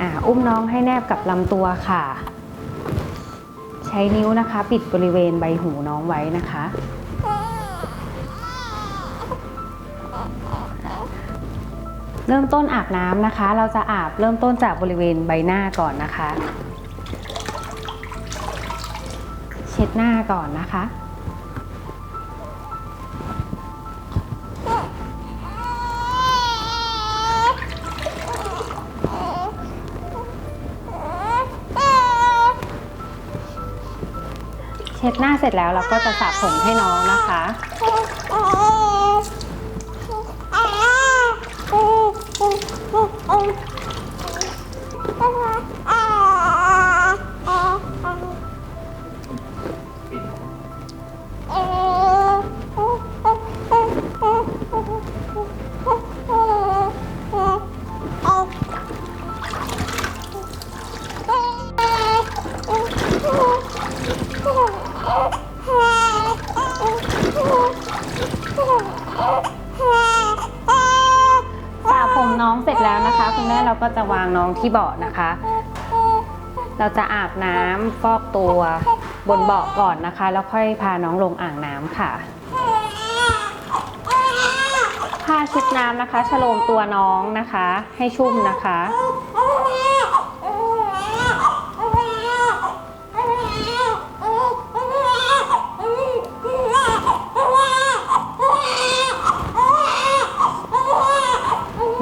อ่าอุ้มน้องให้แนบกับลำตัวค่ะ ใช้นิ้วนะคะ ปิดบริเวณใบหูน้องไว้นะคะ เริ่มต้นอาบน้ำนะคะ เราจะอาบเริ่มต้นจากบริเวณใบหน้าก่อนนะคะ เช็ดหน้าก่อนนะคะ เช็ดหน้าเสร็จแล้วเราก็จะสระผมให้น้องนะคะส แล้วนะคะ คุณแม่เราก็จะวางน้องที่เบาะนะคะ เราจะอาบน้ำฟอกตัวบนเบาะก่อนนะคะ แล้วค่อยพาน้องลงอ่างน้ำค่ะผ้าชุบน้ำนะคะ ฉโลมตัวน้องนะคะ ให้ชุ่มนะคะ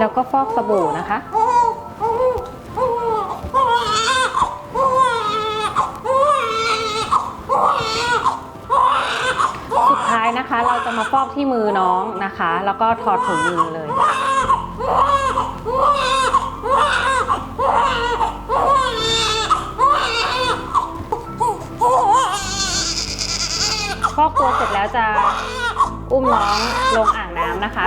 แล้วก็ฟอกสบู่นะคะ สุดท้ายนะคะเราจะมาฟอกที่มือน้องนะคะ แล้วก็ถอดถุงมือเลยฟอกตัวเสร็จแล้วจะอุ้มน้องลงอ่างน้ำนะคะ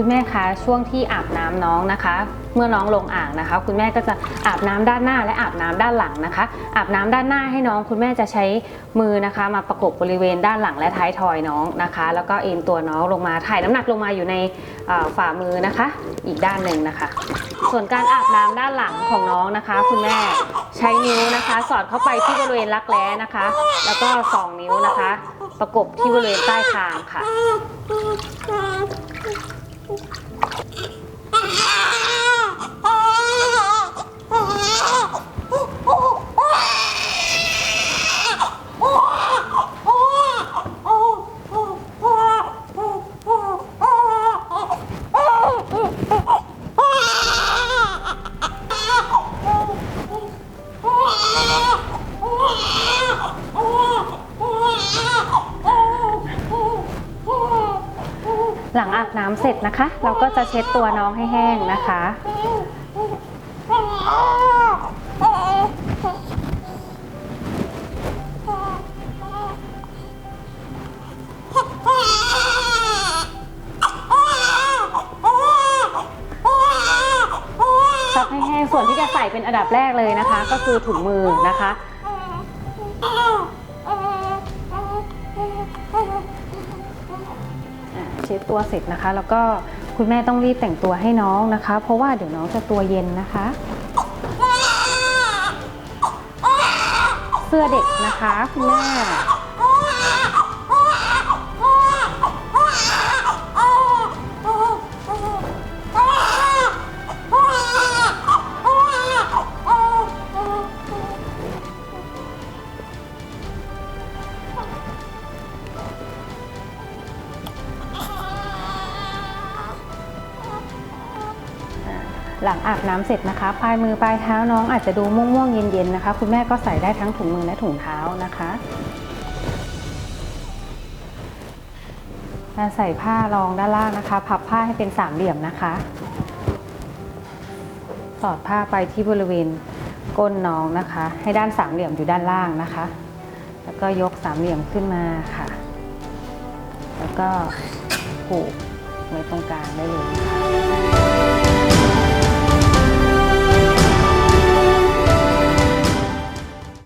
คุณแม่คะช่วงที่อาบน้ำน้องนะคะ เมื่อน้องลงอ่างนะคะ คุณแม่ก็จะอาบน้ำด้านหน้าและอาบน้ำด้านหลังนะคะ อาบน้ำด้านหน้าให้น้อง คุณแม่จะใช้มือนะคะ มาประกบบริเวณด้านหลังและท้ายทอยน้องนะคะ แล้วก็เอ็นตัวน้องลงมาถ่ายน้ำหนักลงมาอยู่ในฝ่ามือนะคะ อีกด้านหนึ่งนะคะ ส่วนการอาบน้ำด้านหลังของน้องนะคะ คุณแม่ใช้นิ้วนะคะ สอดเข้าไปที่บริเวณรักแร้นะคะ แล้วก็สองนิ้วนะคะ ประกบที่บริเวณใต้คางค่ะ หลังอาบน้ำเสร็จนะคะ เราก็จะเช็ดตัวน้องให้แห้งนะคะ ซับให้แห้งส่วนที่จะใส่เป็นอันดับแรกเลยนะคะ ก็คือถุงมือนะคะ เช็ดตัวเสร็จนะคะ แล้วก็คุณแม่ต้องรีบแต่งตัวให้น้องนะคะ เพราะว่าเดี๋ยวน้องจะตัวเย็นนะคะ เสื้อเด็กนะคะคุณแม่ หลังอาบน้ำเสร็จนะคะ ปลายมือปลายเท้าน้องอาจจะดูม่วงๆเย็นๆนะคะ คุณแม่ก็ใส่ได้ทั้งถุงมือและถุงเท้านะคะการใส่ผ้ารองด้านล่างนะคะ พับผ้าให้เป็นสามเหลี่ยมนะคะ สอดผ้าไปที่บริเวณก้นน้องนะคะ ให้ด้านสามเหลี่ยมอยู่ด้านล่างนะคะ แล้วก็ยกสามเหลี่ยมขึ้นมาค่ะ แล้วก็ผูกไว้ตรงกลางได้เลยค่ะ